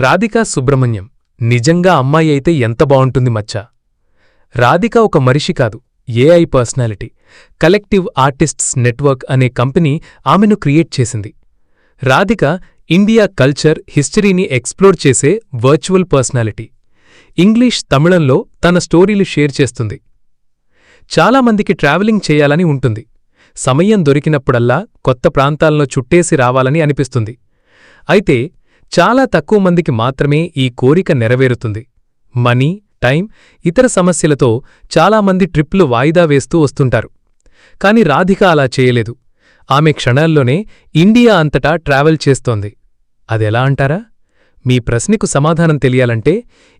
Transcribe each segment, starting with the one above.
రాధికా సుబ్రహ్మణ్యం నిజంగా అమ్మాయి అయితే ఎంత బావుంటుంది మచ్చా? రాధిక ఒక మనిషి కాదు AI personality. Collective artists network అనే కంపెనీ ఆమెను క్రియేట్ చేసింది. రాధిక ఇండియా కల్చర్ హిస్టరీని ఎక్స్ప్లోర్ చేసే వర్చువల్ పర్సనాలిటీ. ఇంగ్లీష్ తమిళంలో తన స్టోరీలు షేర్ చేస్తుంది. చాలామందికి ట్రావెలింగ్ చేయాలని ఉంటుంది. సమయం దొరికినప్పుడల్లా కొత్త ప్రాంతాలను చుట్టేసి రావాలని అనిపిస్తుంది. అయితే చాలా తక్కువ మందికి మాత్రమే ఈ కోరిక నెరవేరుతుంది. మనీ టైం ఇతర సమస్యలతో చాలామంది ట్రిప్లు వాయిదా వేస్తూ వస్తుంటారు. కాని రాధిక అలా చేయలేదు. ఆమె క్షణాల్లోనే ఇండియా అంతటా ట్రావెల్ చేస్తోంది. అదెలా అంటారా? మీ ప్రశ్నకు సమాధానం తెలియాలంటే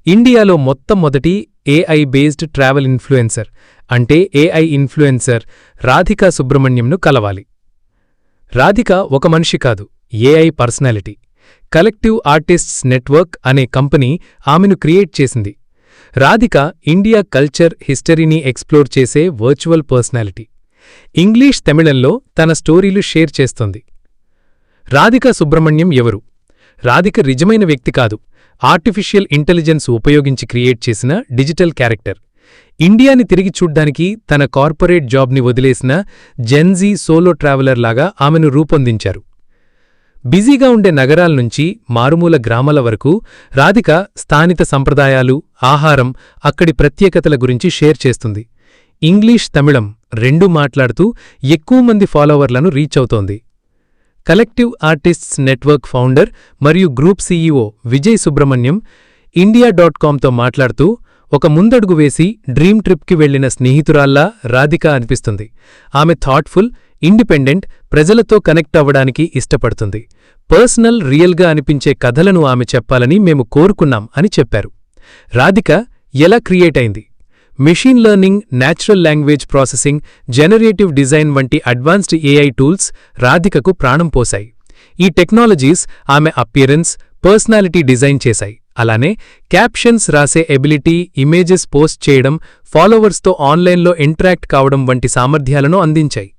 ఇండియాలో మొత్తం మొదటి ఏఐ బేస్డ్ ట్రావెల్ ఇన్ఫ్లుయెన్సర్ అంటే ఏఐ ఇన్ఫ్లుయెన్సర్ రాధికా సుబ్రహ్మణ్యంను కలవాలి. రాధిక ఒక మనిషి కాదు AI personality collective artists network అనే కంపెనీ ఆమెను క్రియేట్ చేసింది. రాధిక ఇండియా కల్చర్ హిస్టరీని ఎక్స్ప్లోర్ చేసే వర్చువల్ పర్సనాలిటీ. ఇంగ్లీష్ తమిళంలో తన స్టోరీలు షేర్ చేస్తోంది. రాధిక సుబ్రహ్మణ్యం ఎవరు? రాధిక నిజమైన వ్యక్తి కాదు. ఆర్టిఫిషియల్ ఇంటెలిజెన్స్ ఉపయోగించి క్రియేట్ చేసిన డిజిటల్ క్యారెక్టర్. ఇండియాని తిరిగి చూడ్డానికి తన కార్పొరేట్ జాబ్ని వదిలేసిన జెన్జీ సోలో ట్రావెలర్ లాగా ఆమెను రూపొందించారు. బిజీగా ఉండే నగరాల నుంచి మారుమూల గ్రామాల వరకు రాధిక స్థానిత సంప్రదాయాలు ఆహారం అక్కడి ప్రత్యేకతల గురించి షేర్ చేస్తుంది. ఇంగ్లీష్ తమిళం రెండూ మాట్లాడుతూ ఎక్కువ మంది ఫాలోవర్లను రీచ్ అవుతోంది. కలెక్టివ్ ఆర్టిస్ట్స్ నెట్వర్క్ ఫౌండర్ మరియు group CEO Vijay Subrahmanyam India dot కామ్తో మాట్లాడుతూ ఒక ముందడుగు వేసి డ్రీమ్ ట్రిప్కి వెళ్ళిన స్నేహితురాల్లా రాధిక అనిపిస్తుంది. ఆమె థాట్ఫుల్ ఇండిపెండెంట్ ప్రజలతో కనెక్ట్ అవ్వడానికి ఇష్టపడుతుంది. పర్సనల్ రియల్గా అనిపించే కథలను ఆమె చెప్పాలని మేము కోరుకున్నాం అని చెప్పారు. రాధిక ఎలా క్రియేట్ అయింది? Machine learning natural language processing generative design వంటి అడ్వాన్స్డ్ ఏఐ టూల్స్ రాధికకు ప్రాణం పోశాయి. ఈ టెక్నాలజీస్ ఆమె అపియరెన్స్ పర్సనాలిటీ డిజైన్ చేశాయి. అలానే క్యాప్షన్స్ రాసే ఎబిలిటీ ఇమేజెస్ పోస్ట్ చేయడం ఫాలోవర్స్తో ఆన్లైన్లో ఇంటరాక్ట్ కావడం వంటి సామర్థ్యాలను అందించాయి.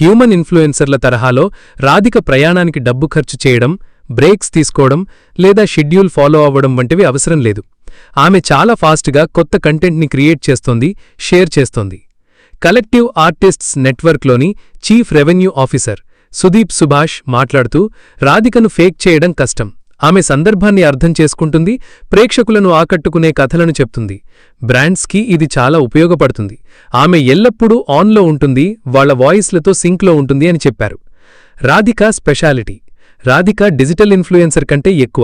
హ్యూమన్ ఇన్ఫ్లుయెన్సర్ల తరహాలో రాధిక ప్రయాణానికి డబ్బు ఖర్చు చేయడం బ్రేక్స్ తీసుకోవడం లేదా షెడ్యూల్ ఫాలో అవ్వడం వంటివి అవసరం లేదు. ఆమె చాలా ఫాస్ట్గా కొత్త కంటెంట్ని క్రియేట్ చేస్తోంది షేర్ చేస్తోంది. కలెక్టివ్ ఆర్టిస్ట్స్ నెట్వర్క్లోని chief revenue officer Sudeep Subhash మాట్లాడుతూ రాధికను ఫేక్ చేయడం కష్టం. ఆమె సందర్భాన్ని అర్థం చేసుకుంటుంది ప్రేక్షకులను ఆకట్టుకునే కథలను చెప్తుంది. బ్రాండ్స్కి ఇది చాలా ఉపయోగపడుతుంది. ఆమె ఎల్లప్పుడూ ఆన్లో ఉంటుంది వాళ్ళ వాయిస్లతో సింక్లో ఉంటుంది అని చెప్పారు. Radhika speciality. Radhika digital influencer కంటే ఎక్కువ.